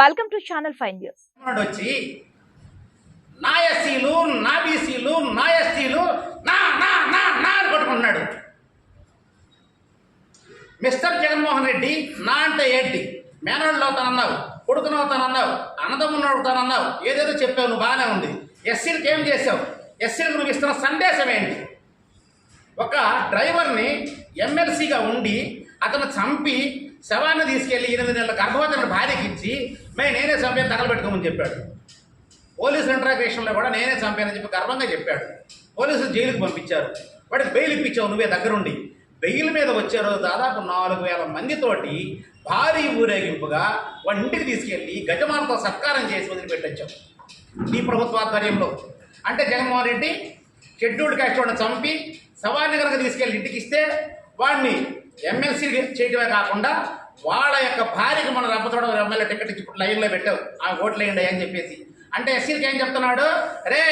Welcome to channel five news వచ్చి నా ఎస్సీలు నా బీసీలు నా ఎస్టీలు నా నా నా నా అని కొట్టుకుంటున్నాడు. మిస్టర్ జగన్మోహన్ రెడ్డి నా అంటే ఏంటి? మేనవాళ్ళు అవుతానన్నావు కొడుకును అవుతానన్నావు అన్నదమ్ముని అవుతానన్నావు ఏదేదో చెప్పావు నువ్వు బాగానే ఉంది. ఎస్సీలకు ఏం చేసావు ఎస్సీలకు నువ్వు ఇస్తున్న సందేశం ఏంటి? ఒక డ్రైవర్ని ఎమ్మెల్సీగా ఉండి అతను చంపి శవాన్ని తీసుకెళ్ళి ఎనిమిది నెలల గర్భవతిని భార్యకి ఇచ్చి మే నేనే చంపాను తగలబెట్టుకోమని చెప్పాడు. పోలీసు ఇంటరాగ్రేషన్లో కూడా నేనే చంపానని చెప్పి గర్వంగా చెప్పాడు. పోలీసులు జైలుకి పంపించారు. వాడికి బెయిల్ ఇప్పించావు నువ్వే దగ్గరుండి. బెయిల్ మీద వచ్చారు దాదాపు నాలుగు వేల మందితోటి భారీ ఊరేగింపుగా వాడి ఇంటికి తీసుకెళ్ళి గజమాలతో సత్కారం చేసి వదిలిపెట్టొచ్చావు నీ ప్రభుత్వ ఆధ్వర్యంలో. అంటే జగన్మోహన్ రెడ్డి షెడ్యూల్డ్ కాస్ట్ వాడిని చంపి సవాన్ని కనుక తీసుకెళ్ళి ఇంటికి ఇస్తే వాడిని ఎమ్మెల్సీ చేయడమే కాకుండా వాళ్ళ యొక్క భార్యకి మన రప్పచోడ ఎమ్మెల్యే టికెట్ ఇచ్చి ఇప్పుడు లైన్లో పెట్టావు ఆ ఓట్లు వేయండి అని చెప్పేసి. అంటే ఎస్సీలకి ఏం చెప్తున్నాడు? రే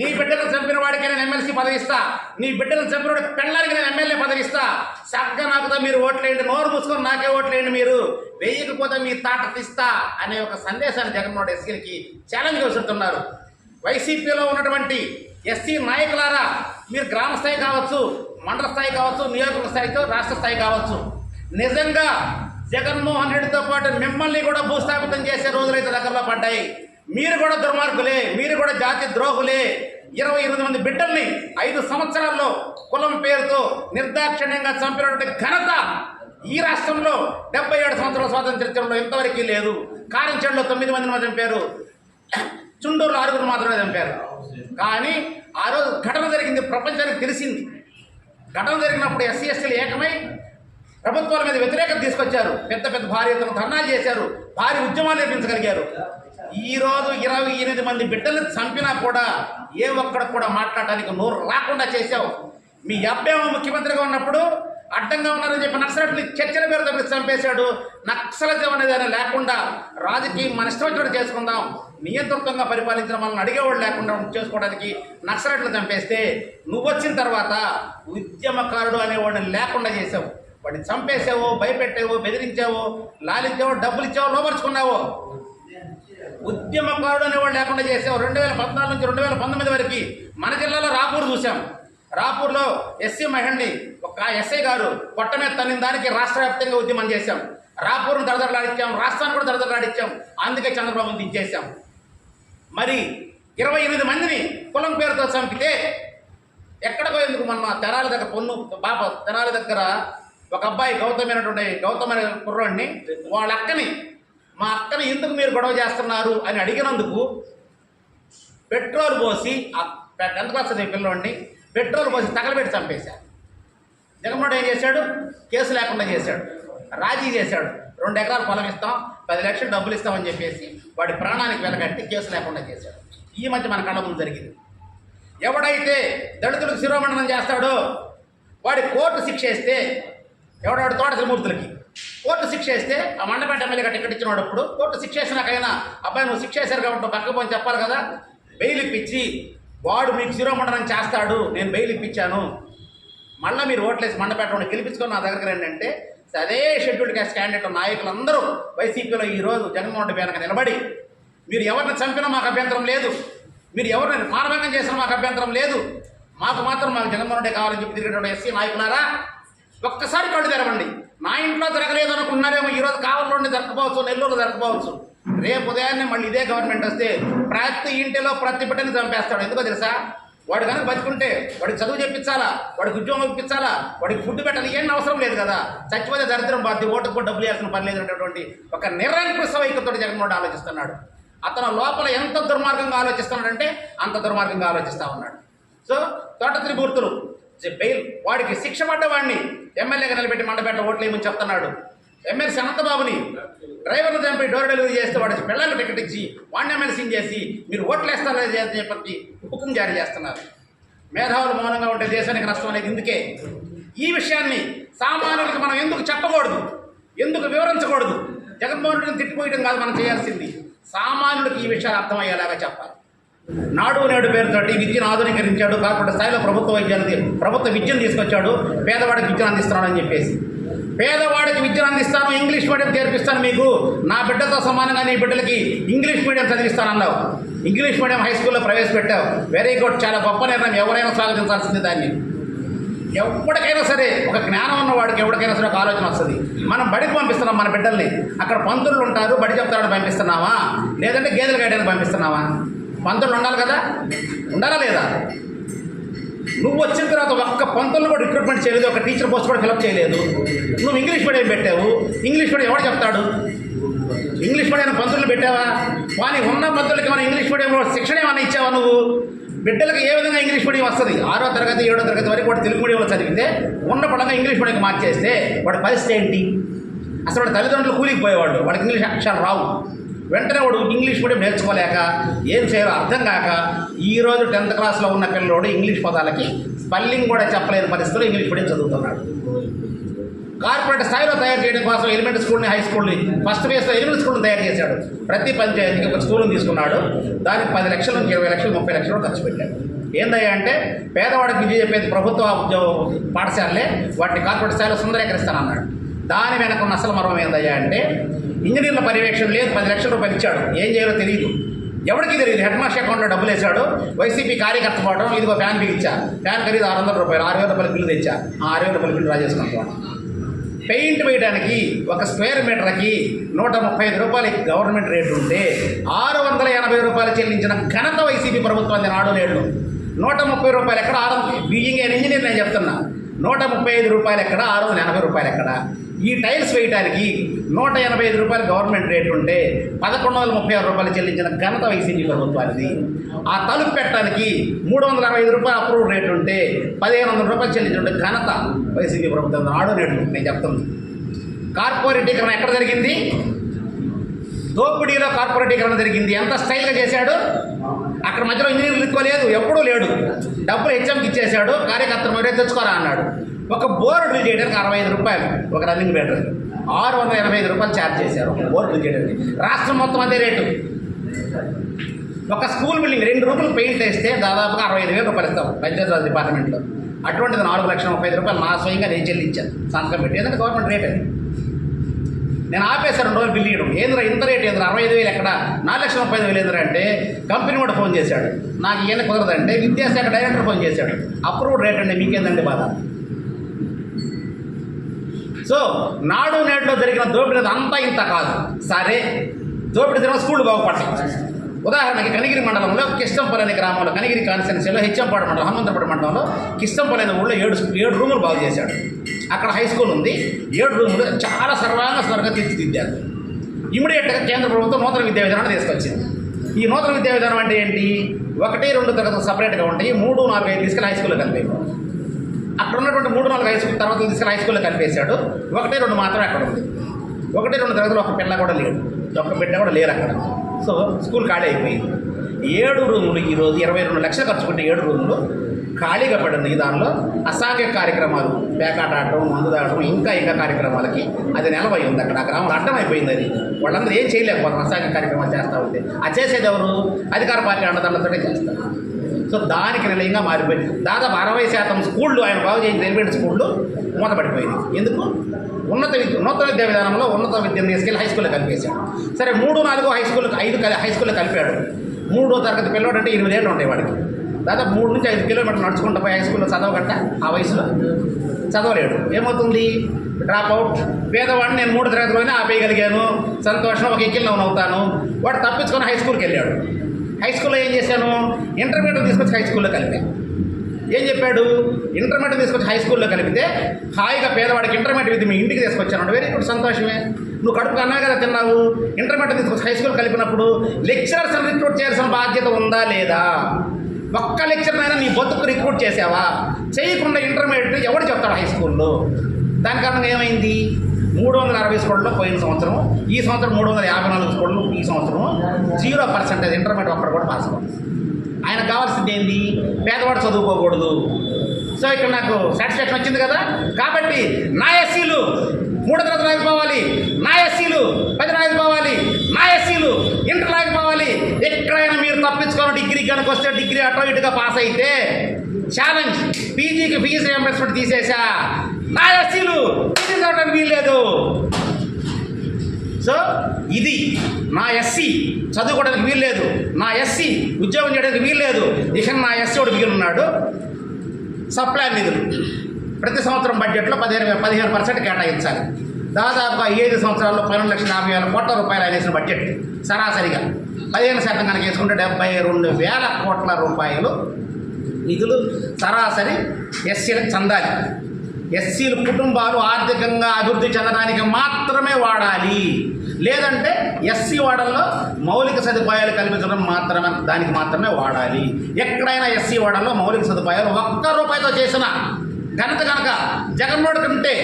నీ బిడ్డలను చంపిన వాడికి నేను ఎమ్మెల్సీ పదవి ఇస్తా. నీ బిడ్డలను చంపిన వాడికి పెళ్ళానికి నేను ఎమ్మెల్యే పదవి ఇస్తా. చక్కగా నాకుతో మీరు ఓట్లేయండి నోరు మూసుకొని నాకే ఓట్లేయండి మీరు. వేయకపోతే మీ తాట తీస్తా అనే ఒక సందేశాన్ని జగన్మోహన్ ఎస్సీలకి ఛాలెంజ్ విసురుతున్నారు వైసీపీలో ఉన్నటువంటి ఎస్సీ నాయకులారా మీరు గ్రామ స్థాయి కావచ్చు మండల స్థాయి కావచ్చు నియోజకవర్గ స్థాయితో రాష్ట్ర స్థాయి కావచ్చు. నిజంగా జగన్మోహన్ రెడ్డితో పాటు మిమ్మల్ని కూడా భూస్థాపితం చేసే రోజులైతే దగ్గరలో పడ్డాయి. మీరు కూడా దుర్మార్గులే మీరు కూడా జాతి ద్రోహులే. ఇరవై ఎనిమిది మంది బిడ్డల్ని ఐదు సంవత్సరాల్లో కులం పేరుతో నిర్దాక్షిణ్యంగా చంపినటువంటి ఘనత ఈ రాష్ట్రంలో డెబ్బై ఏడు సంవత్సరాల స్వాతంత్ర చరిత్రలో ఇంతవరకు లేదు. కారంచెడులో తొమ్మిది మంది మాత్రం చంపారు. చుండూరులో ఆరుగురు మాత్రమే చంపారు. కానీ ఆ రోజు ఘటన జరిగింది ప్రపంచానికి తెలిసింది. ఘటన జరిగినప్పుడు ఎస్సీ ఎస్టీలు ఏకమై ప్రభుత్వాల మీద వ్యతిరేకత తీసుకొచ్చారు. పెద్ద పెద్ద భారీ ఎత్తున ధర్నాలు చేశారు. భారీ ఉద్యమాలు నిర్మించగలిగారు. ఈరోజు ఇరవై ఎనిమిది మంది బిడ్డలు చంపినా కూడా ఏ ఒక్కడ కూడా మాట్లాడటానికి నోరు రాకుండా చేశావు. మీ అబ్బేమో ముఖ్యమంత్రిగా ఉన్నప్పుడు అడ్డంగా ఉన్నారని చెప్పి నక్సలట్లు చర్చల పేరు తప్పి చంపేశాడు. నక్సలజం అనేది అని లేకుండా రాజకీయం మన ఇష్టం చోటు చేసుకుందాం. నియంతృత్వంగా పరిపాలించిన వాళ్ళని అడిగేవాడు లేకుండా చేసుకోవడానికి నక్సలైట్లు చంపేస్తే నువ్వు వచ్చిన తర్వాత ఉద్యమకారుడు అనేవాడిని లేకుండా చేసావు. వాడిని చంపేసావో భయపెట్టావో బెదిరించావో లాలించావో డబ్బులు ఇచ్చావో లోపరుచుకున్నావో. ఉద్యమకారుడు అనేవాడు లేకుండా చేసావు. రెండు వేల పద్నాలుగు నుంచి రెండు వేల పంతొమ్మిది వరకు మన జిల్లాలో రాపూర్ చూసాం రాపూర్లో ఎస్సీ మహిళని ఒక ఎస్ఐ గారు పొట్ట మీద తన్నిన దానికి రాష్ట్ర వ్యాప్తంగా ఉద్యమం చేశాం. రాపూర్ను దడదడలాడించాం. రాష్ట్రాన్ని కూడా దడదడలాడించాం. అందుకే చంద్రబాబును దించేశాం. మరి ఇరవై ఎనిమిది మందిని కులం పేరుతో చంపితే ఎక్కడ పోయేందుకు మన తెనాలి దగ్గర పొన్ను పాప తెనాలి దగ్గర ఒక అబ్బాయి గౌతమైనటువంటి గౌతమైన కుర్రోడిని వాళ్ళ అక్కని మా అక్కని ఎందుకు మీరు గొడవ చేస్తున్నారు అని అడిగినందుకు పెట్రోల్ పోసి టెన్త్ క్లాస్ ఎంత పిల్లవాడిని పిల్లోడిని పెట్రోల్ పోసి తగలబెట్టి చంపేశారు. జగన్మోహన్ ఏం చేశాడు? కేసు లేకుండా చేశాడు. రాజీ చేశాడు. రెండు ఎకరాలు పొలం ఇస్తాం. పది లక్షలు డబ్బులు ఇస్తామని చెప్పేసి వాడి ప్రాణానికి వెలగట్టి కేసు లేకుండా చేశాడు. ఈ మధ్య మన కళ్ళ ముందు జరిగింది. ఎవడైతే దళితులకు శిరోమండనం చేస్తాడో వాడి కోర్టు శిక్ష వేస్తే ఎవడవాడు తోట త్రిమూర్తులకి? కోర్టు శిక్ష వేస్తే ఆ మండపేట ఎమ్మెల్యేగా టికెట్ ఇచ్చిన కోర్టు శిక్ష వేసినాకైనా అబ్బాయి నువ్వు శిక్ష వేశారు కాబట్టి పక్కకు పోని చెప్పాలి కదా బెయిల్ ఇప్పించి వాడు మీకు శిరోమండనం చేస్తాడు నేను బెయిల్ ఇప్పించాను. మళ్ళీ మీరు ఓట్లేసి మండపేట వాడిని గెలిపించుకొని నా దగ్గరికి రండి అంటే అదే షెడ్యూల్డ్ క్యాస్ట్ క్యాండిడేట్ నాయకులందరూ వైసీపీలో ఈరోజు జగన్మోహన్ రెడ్డి వెనక నిలబడి మీరు ఎవరిని చంపినా మాకు అభ్యంతరం లేదు. మీరు ఎవరిని మానభంగం చేసినా మాకు అభ్యంతరం లేదు. మాకు మాత్రం మాకు జగన్మోహన్ రెడ్డి కావాలని చెప్పి తిరిగేటువంటి ఎస్సీ నాయకులారా? ఒక్కసారి కళ్ళు తెరవండి. నా ఇంట్లో జరగలేదు అనుకున్నారేమో ఈరోజు కావలంలో జరగకపోవచ్చు నెల్లూరు జరగకపోవచ్చు. రేపు ఉదయాన్నే మళ్ళీ ఇదే గవర్నమెంట్ వస్తే ప్రతి ఇంటిలో ప్రతి బిడ్డని చంపేస్తాడు. ఎందుకో తెలుసా? వాడు కనుక బతుకుంటే వాడికి చదువు చెప్పించాలా? వాడికి ఉద్యోగం ఇప్పించాలా? వాడికి ఫుడ్ పెట్టాలి? ఏం అవసరం లేదు కదా. చచ్చిపోతే దరిద్రం బాధ్య ఓటుకు కూడా డబ్బులు వేయాల్సిన పని లేదు అనేటువంటి ఒక నిరంకుశ వైఖరితో జగన్మోహన్ ఆలోచిస్తున్నాడు. అతను లోపల ఎంత దుర్మార్గంగా ఆలోచిస్తున్నాడంటే అంత దుర్మార్గంగా ఆలోచిస్తూ ఉన్నాడు. సో తోట త్రిమూర్తులు బెయిల్ వాడికి శిక్ష పడ్డవాడిని ఎమ్మెల్యేగా నిలబెట్టి మండపేట ఓట్లు వేయమని చెప్తున్నాడు. ఎమ్మెల్సీ అనంతబాబుని డ్రైవర్ను చంపి డోర్ డెలివరీ చేస్తే వాడి పిల్లలకు టికెట్ ఇచ్చి వాడిని ఎమ్మెల్సీని చేసి మీరు ఓట్లు వేస్తారో చెప్పి హుకుం జారీ చేస్తున్నారు. మేధావులు మౌనంగా ఉంటే దేశానికి నష్టం అనేది ఇందుకే. ఈ విషయాన్ని సామాన్యులకు మనం ఎందుకు చెప్పకూడదు? ఎందుకు వివరించకూడదు? జగన్మోహన్ రెడ్డిని తిట్టిపోయడం కాదు మనం చేయాల్సింది. సామాన్యులకు ఈ విషయాలు అర్థమయ్యేలాగా చెప్పాలి. నాడు నేడు పేరుతోటి విద్యను ఆధునీకరించాడు కాకుండా స్థాయిలో ప్రభుత్వ వైద్యాన్ని ప్రభుత్వ విద్యను తీసుకొచ్చాడు పేదవాడికి విద్యను అందిస్తున్నాడని చెప్పేసి. పేదవాడికి విద్యను అందిస్తాను ఇంగ్లీష్ మీడియం చేర్పిస్తాను మీకు. నా బిడ్డతో సమానంగా నీ బిడ్డలకి ఇంగ్లీష్ మీడియం చదివిస్తాను అన్నావు ఇంగ్లీష్ మీడియం హై స్కూల్లో ప్రవేశపెట్టావు. వెరీ గుడ్ చాలా గొప్ప నిర్ణయం. ఎవరైనా స్వాగతించాల్సింది దాన్ని. ఎవరికైనా సరే ఒక జ్ఞానం ఉన్న వాడికి ఎవరికైనా సరే ఒక ఆలోచన వస్తుంది. మనం బడికి పంపిస్తున్నాం మన బిడ్డల్ని. అక్కడ పంతులు ఉంటారు బడి చెప్తారని పంపిస్తున్నావా? లేదంటే గేదెలు గాయడానికి పంపిస్తున్నావా? పంతులు ఉండాలి కదా? ఉండాలా లేదా? నువ్వు వచ్చిన తర్వాత ఒక్క పంతులను కూడా రిక్రూట్మెంట్ చేయలేదు ఒక టీచర్ పోస్ట్ కూడా ఫిలప్ చేయలేదు. నువ్వు ఇంగ్లీష్ మీడియం పెట్టావు. ఇంగ్లీష్ మీడియం ఎవడు చెప్తాడు? ఇంగ్లీష్ మీడియం పంతులు పెట్టావా? కానీ ఉన్న పంతులకి మన ఇంగ్లీష్ మీడియంలో శిక్షణ ఏమైనా ఇచ్చావా నువ్వు? బిడ్డలకు ఏ విధంగా ఇంగ్లీష్ మీడియం వస్తుంది? ఆరో తరగతి ఏడో తరగతి వరకు వాడు తెలుగు మీడియంలో చదివితే ఉన్న పడంగా ఇంగ్లీష్ మీడియంకి మార్చేస్తే వాడి పరిస్థితి ఏంటి? అసలు వాడి తల్లిదండ్రులు కూలిపోయేవాడు వాడికి ఇంగ్లీష్ అక్షరాలు రావు. వెంటనే వాడు ఇంగ్లీష్ మీడియం నేర్చుకోలేక ఏం చేయాలో అర్థం కాక ఈ రోజు టెన్త్ క్లాస్లో ఉన్న పిల్లవాడు ఇంగ్లీష్ పదాలకి స్పెల్లింగ్ కూడా చెప్పలేని పరిస్థితుల్లో ఇంగ్లీష్ మీడియం చదువుతున్నాడు. కార్పొరేట్ స్థాయిలో తయారు చేయడం కోసం ఎలిమెంటరీ స్కూల్ని హై స్కూల్ని ఫస్ట్ ఫేజ్లో ఎలిమెంటరీ స్కూల్ని తయారు చేశాడు. ప్రతి పంచాయతీకి ఒక స్కూల్ని తీసుకున్నాడు. దానికి పది లక్షల నుంచి ఇరవై లక్షలు ముప్పై లక్షలు ఖర్చు పెట్టాడు. ఏందయ్యా అంటే పేదవాడికి విద్య చెప్పేది ప్రభుత్వ ఉద్యోగ పాఠశాలలే వాటిని కార్పొరేట్ స్థాయిలో సుందరీకరిస్తానన్నాడు. దాని వెనక ఉన్న అసలు మర్మం ఏందయ్యా అంటే ఇంజనీర్ల పర్యవేక్షణ లేదు పది లక్షల రూపాయలు ఇచ్చాడు. ఏం చేయాలో తెలియదు ఎవరికి తెలియదు హెడ్ మాస్టర్ అకౌంట్లో డబ్బులు వేశాడు. వైసీపీ కార్యకర్త పోవడం ఇదిగో ఫ్యాన్ బిల్ ఇచ్చా. ఫ్యాన్ ఖరీదు ఆరు వందల రూపాయలు ఆరు వేల రూపాయల బిల్లు తెచ్చా. ఆ ఆరు వేల రూపాయల బిల్లు రాజేసుకుంటాం పెయింట్ వేయడానికి ఒక స్క్వేర్ మీటర్కి నూట ముప్పై ఐదు రూపాయలకి గవర్నమెంట్ రేటు ఉంటే ఆరు వందల ఎనభై రూపాయలు చెల్లించిన ఘనత వైసీపీ ప్రభుత్వం నాడు నేడు. నూట ముప్పై రూపాయలు ఎక్కడ ఆరు బీయింగ్ ఎన్ ఇంజనీర్ నేను చెప్తున్నా. నూట ముప్పై ఐదు రూపాయలు ఎక్కడ ఆరు వందల ఎనభై రూపాయలు ఎక్కడ? ఈ టైల్స్ వేయడానికి నూట ఎనభై ఐదు రూపాయలు గవర్నమెంట్ రేట్ ఉంటే పదకొండు వందల ముప్పై ఆరు రూపాయలు చెల్లించిన ఘనత వైసీపీ ప్రభుత్వానికి ఆ తలుపు పెట్టడానికి మూడు వందల అరవై ఐదు రూపాయలు అప్రూవ్ రేట్ ఉంటే పదిహేను వందల రూపాయలు చెల్లించిన ఘనత వైసీపీ ప్రభుత్వం. ఆడో రేటు నేను చెప్తుంది కార్పొరేటీకరణ ఎక్కడ జరిగింది? దోపిడీలో కార్పొరేటీకరణ జరిగింది. ఎంత స్టైల్గా చేశాడు? అక్కడ మధ్యలో ఇంజనీర్లు ఇక్కోలేదు ఎప్పుడూ లేడు. డబ్బులు హెచ్ఎంకి ఇచ్చేశాడు. కార్యకర్తలు మరే తెచ్చుకోరా అన్నాడు. ఒక బోర్ డ్రిల్ చేయడానికి అరవై ఐదు రూపాయలు ఒక రన్నింగ్ మీటర్ ఆరు వందల ఎనభై ఐదు రూపాయలు ఛార్జ్ చేశారు ఒక బోర్ డ్రిల్ చేయడానికి. రాష్ట్రం మొత్తం అదే రేటు. ఒక స్కూల్ బిల్డింగ్ రెండు రూపాయలు పెయింట్ వేస్తే దాదాపుగా అరవై ఐదు వేలు రూపాయలు ఇస్తాం పంచాయతీరాజ్ డిపార్ట్మెంట్లో. అటువంటిది నాలుగు లక్షల ముప్పై ఐదు రూపాయలు నా స్వయంగా నేను చెల్లించాను సంతకం పెట్టి. ఎందుకంటే గవర్నమెంట్ రేట్ అది. నేను ఆపేశాను రెండు రోజులు బిల్ ఇవ్వడం ఏంద్రా ఇంత రేట్? ఏంద్రా? అరవై ఐదు వేలు ఎక్కడ? నాలుగు లక్షల ముప్పై ఐదు వేలు ఏంద్రా అంటే కంపెనీ కూడా ఫోన్ చేశాడు. నాకు ఏమైనా కుదరదంటే విద్యాశాఖ డైరెక్టర్ ఫోన్ చేశాడు. అప్రూవ్డ్ రేట్ అండి మీకేందండి బాధ? సో నాడు నేడులో జరిగిన దోపిడీ అంతా ఇంత కాదు. సరే దోపిడీ జరిగిన స్కూళ్ళు బాగుపడతాయి ఉదాహరణకి కనిగిరి మండలంలో కిష్టంపల్లి అనే గ్రామంలో కనిగిరి కాన్స్టిట్యున్సీలో హెచ్చంపాడు మండలం హనుమంతపూడి మండలంలో కిష్టంపల్లి అనే ఊళ్ళో ఏడు ఏడు రూములు బాగు చేశాడు. అక్కడ హై స్కూల్ ఉంది. ఏడు రూములు చాలా సర్వాంగ స్వర్గ తీర్చిదిద్దారు. ఇమీడియట్గా కేంద్ర ప్రభుత్వం నూతన విద్యా విధానాన్ని తీసుకొచ్చింది. ఈ నూతన విద్యా విధానం అంటే ఏంటి? ఒకటి రెండు తరగతులు సపరేట్గా ఉంటాయి. మూడు నాలుగు ఐదు తీసుకెళ్ళి హై స్కూల్లో కలిపి అక్కడ ఉన్నటువంటి మూడు నాలుగు హై స్కూల్ తర్వాత తీసుకుని హై స్కూల్లో కలిపేశాడు. ఒకటే రెండు మాత్రమే అక్కడ ఉంది. ఒకటి రెండు తరగతులు ఒక పిల్ల కూడా లేడు. ఒక బిడ్డ కూడా లేరు అక్కడ. సో స్కూల్ ఖాళీ అయిపోయింది. ఏడు రూములు ఈరోజు ఇరవై రెండు లక్షలు ఖర్చు పెట్టి ఏడు రూములు ఖాళీగా పడింది దానిలో. అసాంఘిక కార్యక్రమాలు పేకాట ఆడటం మందు తాగడం ఇంకా ఇంకా కార్యక్రమాలకి అది నిలబై ఉంది అక్కడ. ఆ గ్రామంలో అడ్డం అయిపోయింది అది. వాళ్ళందరూ ఏం చేయలేకపోతారు అసాంఘిక కార్యక్రమాలు చేస్తూ ఉంటే. అది చేసేది ఎవరు? అధికార పార్టీ అండదండతోనే చేస్తారు. సో దానికి నిలయంగా మారిపోయింది. దాదాపు అరవై శాతం స్కూళ్ళు ఆయన బాగు చేసిన ఎలిమెంట్ స్కూళ్ళు మూతపడిపోయింది ఎందుకు? ఉన్నత విద్య ఉన్నత విద్యా విధానంలో ఉన్నత విద్యను తీసుకెళ్ళి హై స్కూల్లో కలిపేశాడు సరే మూడు నాలుగు హై స్కూల్ ఐదు హై స్కూల్లో కలిపాడు. మూడో తరగతి పిల్లవాడు అంటే ఎనిమిది ఏళ్ళు ఉంటాయి వాడికి. దాదాపు మూడు నుంచి ఐదు కిలోమీటర్లు నడుచుకుంటూ పోయి హై స్కూల్లో చదవగట్ట ఆ వయసులో చదవలేడు. ఏమవుతుంది? డ్రాప్ అవుట్ పేదవాడిని నేను మూడు తరగతిలోనే ఆపేయగలిగాను. సంతోషం ఒక ఎక్కిల్ అవుతాను వాడు తప్పించుకొని హై స్కూల్కి వెళ్ళాడు. హై స్కూల్లో ఏం చేశాను? ఇంటర్మీడియట్ తీసుకొచ్చి హై స్కూల్లో కలిపాను ఏం చెప్పాడు? ఇంటర్మీడియట్ తీసుకొచ్చి హై స్కూల్లో కలిపితే హాయిగా పేదవాడికి ఇంటర్మీడియట్ విద్య మీ ఇంటికి తీసుకొచ్చాను వెరీ గుడ్ సంతోషమే. నువ్వు కడుపు అన్నా కదా తిన్నావు? ఇంటర్మీడియట్ తీసుకొచ్చి హై స్కూల్ కలిపినప్పుడు లెక్చరర్స్ రిక్రూట్ చేయాల్సిన బాధ్యత ఉందా లేదా? ఒక్క లెక్చర్నైనా నీ బతుకు రిక్రూట్ చేసావా? చేయకుండా ఇంటర్మీడియట్ ఎవడు చెప్తాడు హై స్కూల్లో దాని కారణంగా ఏమైంది? మూడు వందల అరవై స్కూళ్ళలో పోయిన సంవత్సరం ఈ సంవత్సరం మూడు వందల యాభై నాలుగు స్కూళ్ళు ఈ సంవత్సరం జీరో పర్సెంటేజ్ ఇంటర్మీడియట్ ఒక్కడ కూడా పాస్ అవ్వాలి ఆయనకు కావాల్సింది ఏంది? పేదవాడు చదువుకోకూడదు. సో ఇక్కడ నాకు సాటిస్ఫాక్షన్ వచ్చింది కదా. కాబట్టి నా ఎస్సీలు మూడో తరగతి రాకపోవాలి నా ఎస్సీలు పది రాకపోవాలి నా ఎస్సీలు ఇంటర్ రాకపోవాలి ఎక్కడైనా మీరు తప్పించుకోవాలి డిగ్రీ కనుక వస్తే డిగ్రీ అటో ఇటుగా పాస్ అయితే ఛాలెంజ్ పీజీకి ఫీజు రియంబర్స్మెంట్ తీసేసా. నా ఎస్సీలు తీసుకోవడానికి వీల్లేదు. సో ఇది నా ఎస్సీ చదువుకోవడానికి వీల్లేదు. నా ఎస్సీ ఉద్యోగం చేయడానికి వీల్లేదు. ఇక నా ఎస్సీ ఒకటి మిగిలి ఉన్నాడు. సప్లై నిధులు. ప్రతి సంవత్సరం బడ్జెట్లో పదిహేను పదిహేను పర్సెంట్ కేటాయించాలి. దాదాపుగా ఏడు ఐదు సంవత్సరాల్లో పన్నెండు లక్షల యాభై వేల కోట్ల రూపాయలు ఆయన వేసిన బడ్జెట్ సరాసరిగా. పదిహేను శాతం కనుక వేసుకుంటే డెబ్బై రెండు వేల కోట్ల రూపాయలు నిధులు సరాసరి ఎస్సీలకు చెందాలి. ఎస్సీల కుటుంబాలు ఆర్థికంగా అభివృద్ధి చెందడానికి మాత్రమే వాడాలి. లేదంటే ఎస్సీ వాడల్లో మౌలిక సదుపాయాలు కల్పించడం మాత్రమే దానికి మాత్రమే వాడాలి. ఎక్కడైనా ఎస్సీ వాడల్లో మౌలిక సదుపాయాలు ఒక్క రూపాయితో చేసిన ఘనత కనుక జగన్మోహన్ కంటే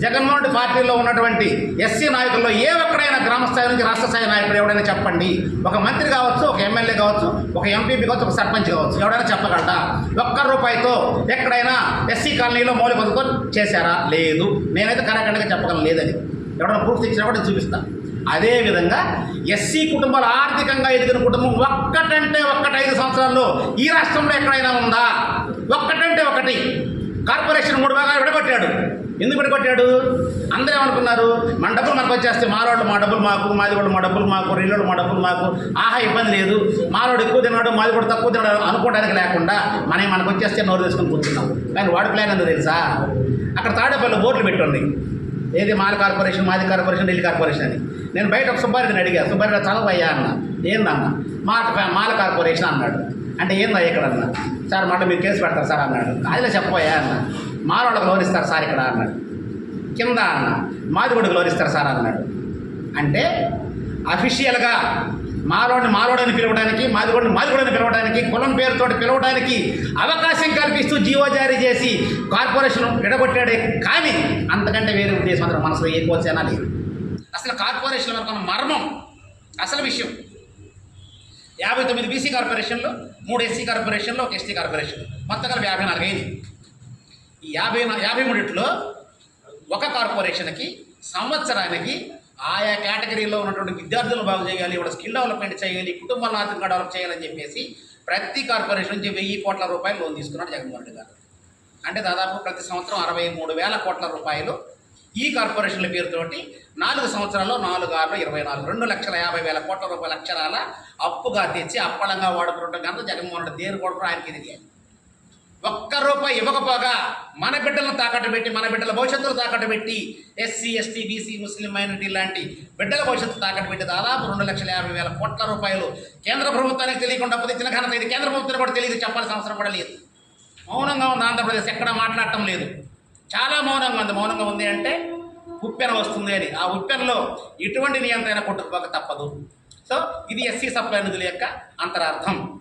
జగన్మోహన్ పార్టీలో ఉన్నటువంటి ఎస్సీ నాయకుల్లో ఏ ఒక్కడైనా గ్రామ స్థాయి నుంచి రాష్ట్ర స్థాయి నాయకుడు ఎవడైనా చెప్పండి. ఒక మంత్రి కావచ్చు ఒక ఎమ్మెల్యే కావచ్చు ఒక ఎంపీపీ కావచ్చు ఒక సర్పంచ్ కావచ్చు ఎవడైనా చెప్పగలరా ఒక్క రూపాయితో ఎక్కడైనా ఎస్సీ కాలనీలో మౌలిక పథకం చేశారా? లేదు. నేనైతే కరెక్ట్గా చెప్పగలను లేదని. ఎవడైనా ప్రూఫ్ తెచ్చినా కూడా చూపిస్తాను అదేవిధంగా ఎస్సీ కుటుంబాలు ఆర్థికంగా ఎదిగిన కుటుంబం ఒక్కటంటే ఒక్కటి ఐదు సంవత్సరాల్లో ఈ రాష్ట్రంలో ఎక్కడైనా ఉందా? ఒక్కటంటే ఒకటి. కార్పొరేషన్ మూడు భాగాలు విడగొట్టాడు. ఎందుకు విడగొట్టాడు? అందరూ ఏమనుకున్నారు? మన డబ్బులు మనకు వచ్చేస్తే మారోళ్ళు మా డబ్బులు మాకు మాది కూడా మా డబ్బులు మాకు రిల్లోళ్ళు మా డబ్బులు మాకు. ఆహా ఇబ్బంది లేదు. మారోడు ఎక్కువ తిన్నాడు మాది కూడా తక్కువ తిన్నాడు అనుకోవడానికి లేకుండా మనం మనకు వచ్చేస్తే నోరు తీసుకొని కూర్చున్నాం. కానీ వాడి ప్లాన్ ఏందో తెలుసా? అక్కడ తాడేపల్లి బోర్డులు పెట్టుంది. ఏది మాల కార్పొరేషన్ మాది కార్పొరేషన్ ఢిల్లీ కార్పొరేషన్ అని. నేను బయట ఒక సుబ్బారెడ్డిని అడిగా సుబ్బారెడ్డి చదవయ్యా అన్న. ఏందన్న? మాల కార్పొరేషన్ అన్నాడు. అంటే ఏందా ఇక్కడ అన్న సార్ మాట మీరు కేసు పెడతారు సార్ అన్నాడు. అదిలో చెప్పబోయా అన్న. మాలోళ్ళకి లోన్ ఇస్తారు సార్ ఇక్కడ అన్నాడు. కింద అన్న. మాది కూడా లోన్ ఇస్తారు సార్ అన్నాడు. అంటే అఫీషియల్గా మాలోడిని మాలోడని పిలవడానికి మాదిగోడిని మాదిగోడని పిలవడానికి కులం పేరుతో పిలవడానికి అవకాశం కల్పిస్తూ జీవో జారీ చేసి కార్పొరేషన్ విడగొట్టాడే. కానీ అంతకంటే వేరే ఉద్దేశం అందరూ మనసులో ఏ కోసేనా లేదు. అసలు కార్పొరేషన్ వరకు మర్మం అసలు విషయం. యాభై తొమ్మిది బీసీ కార్పొరేషన్లో మూడు ఎస్సీ కార్పొరేషన్లు ఒక ఎస్టీ కార్పొరేషన్. మొత్తం కలిపి యాభై నాలుగు అయింది ఈ యాభై యాభై మూడిట్లో ఒక కార్పొరేషన్కి సంవత్సరానికి ఆయా కేటగిరీలో ఉన్నటువంటి విద్యార్థులను బాగు చేయాలి వాళ్ళ స్కిల్ డెవలప్మెంట్ చేయాలి కుటుంబాలను ఆర్థికంగా డెవలప్ చేయాలని చెప్పేసి ప్రతి కార్పొరేషన్ నుంచి వెయ్యి కోట్ల రూపాయలు లోన్ తీసుకున్నాడు జగన్మోహన్ రెడ్డి గారు. అంటే దాదాపు ప్రతి సంవత్సరం అరవై మూడు వేల కోట్ల రూపాయలు ఈ కార్పొరేషన్ల పేరుతోటి నాలుగు సంవత్సరాల్లో నాలుగు ఆరులో ఇరవై నాలుగు రెండు లక్షల యాభై వేల కోట్ల రూపాయల అక్షరాల అప్పుగా తెచ్చి అప్పళంగా వాడుకుంటాం కనుక జగన్మోహన్ రెడ్డి దేని కూడా ఆయనకి తెలియాలి ఒక్క రూపాయి ఇవ్వకపోగా మన బిడ్డలను తాకట్టు పెట్టి మన బిడ్డల భవిష్యత్తును తాకట్టు పెట్టి ఎస్సీ ఎస్టీ బీసీ ముస్లిం మైనార్టీ లాంటి బిడ్డల భవిష్యత్తు తాకట్టు పెట్టి దాదాపు రెండు లక్షల యాభై వేల కోట్ల రూపాయలు కేంద్ర ప్రభుత్వానికి తెలియకుండా అప్పు ఘనత ఇది. కేంద్ర ప్రభుత్వానికి కూడా తెలియదు చెప్పాల్సిన అవసరం కూడా లేదు. మౌనంగా ఉంది ఆంధ్రప్రదేశ్ ఎక్కడ మాట్లాడటం లేదు. చాలా మౌనంగా ఉంది. మౌనంగా ఉంది అంటే ఉప్పెన వస్తుంది అని. ఆ ఉప్పెనలో ఎటువంటి నియంత్రణ కొట్టుకుపోక తప్పదు. సో ఇది ఎస్సీ సప్లై నిధుల యొక్క అంతరార్థం.